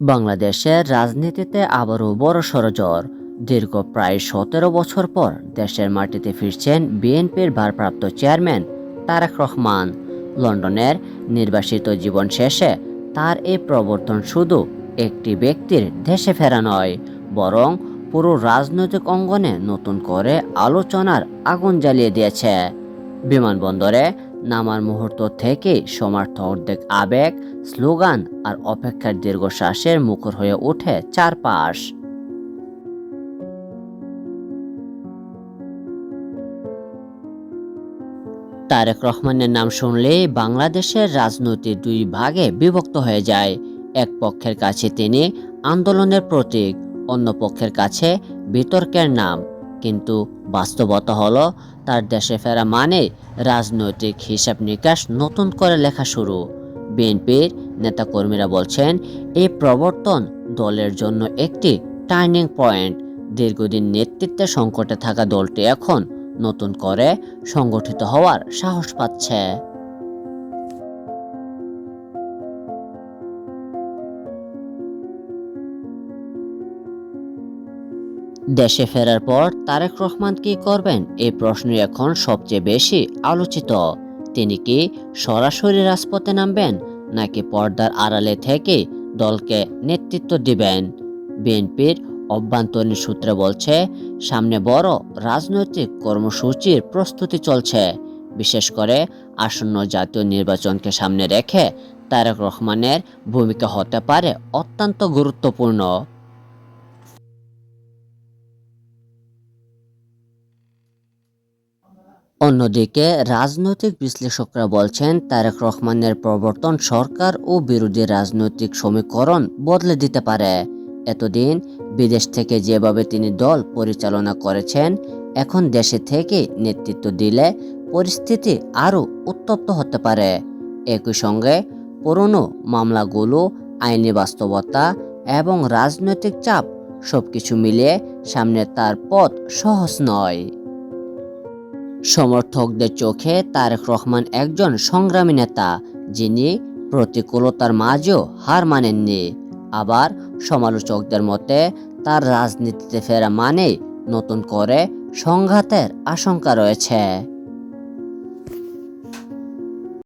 বাংলাদেশের রাজনীতিতে আবারও বড় ষড়জড় দীর্ঘ প্রায় সতেরো বছর পর দেশের মাটিতে ফিরছেন বিএনপির ভারপ্রাপ্ত চেয়ারম্যান তারেক রহমান। লন্ডনের নির্বাসিত জীবন শেষে তার এই প্রবর্তন শুধু একটি ব্যক্তির দেশে ফেরা নয়, বরং পুরো রাজনৈতিক অঙ্গনে নতুন করে আলোচনার আগুন জ্বালিয়ে দিয়েছে। বিমানবন্দরে নামার মুহূর্ত থেকেই সমর্থকদের আবেগ, স্লোগান আর অপেক্ষার দীর্ঘশ্বাসের মুখর হয়ে ওঠে চারপাশ। তারেক রহমানের নাম শুনলেই বাংলাদেশের রাজনৈতিক দুই ভাগে বিভক্ত হয়ে যায়। এক পক্ষের কাছে তিনি আন্দোলনের প্রতীক, অন্য পক্ষের কাছে বিতর্কের নাম। কিন্তু বাস্তবতা হলো, তার দেশে ফেরা মানে রাজনৈতিক হিসাব নিকাশ নতুন করে লেখা শুরু। বিএনপির নেতাকর্মীরা বলছেন, এই প্রবর্তন দলের জন্য একটি টার্নিং পয়েন্ট। দীর্ঘদিন নেতৃত্বে সংকটে থাকা দলটি এখন নতুন করে সংগঠিত হওয়ার সাহস পাচ্ছে। দেশে ফেরার পর তারেক রহমান কি করবেন? এই প্রশ্নই এখন সবচেয়ে বেশি আলোচিত। তিনি কি সরাসরি রাজপথে নামবেন, নাকি পর্দার আড়ালে থেকে দলকে নেতৃত্ব দিবেন? বিএনপির অভ্যন্তরীণ সূত্রে বলছে, সামনে বড় রাজনৈতিক কর্মসূচির প্রস্তুতি চলছে। বিশেষ করে আসন্ন জাতীয় নির্বাচনকে সামনে রেখে তারেক রহমানের ভূমিকা হতে পারে অত্যন্ত গুরুত্বপূর্ণ। অন্যদিকে, রাজনৈতিক বিশ্লেষকরা বলছেন, তারেক রহমানের প্রবর্তন সরকার ও বিরোধী রাজনৈতিক সমীকরণ বদলে দিতে পারে। এতদিন বিদেশ থেকে যেভাবে তিনি দল পরিচালনা করেছেন, এখন দেশে থেকে নেতৃত্ব দিলে পরিস্থিতি আরও উত্তপ্ত হতে পারে। একই সঙ্গে, পুরনো মামলাগুলো, আইনি বাস্তবতা এবং রাজনৈতিক চাপ সবকিছু মিলিয়ে সামনে তার পথ সহজ নয়। সমর্থকদের চোখে তারেক রহমান একজন সংগ্রামী নেতা, যিনি প্রতিকূলতার মাঝেও হার মানেননি। আবার সমালোচকদের মতে, তার রাজনীতিতে ফেরা মানে নতুন করে সংঘাতের আশঙ্কা রয়েছে।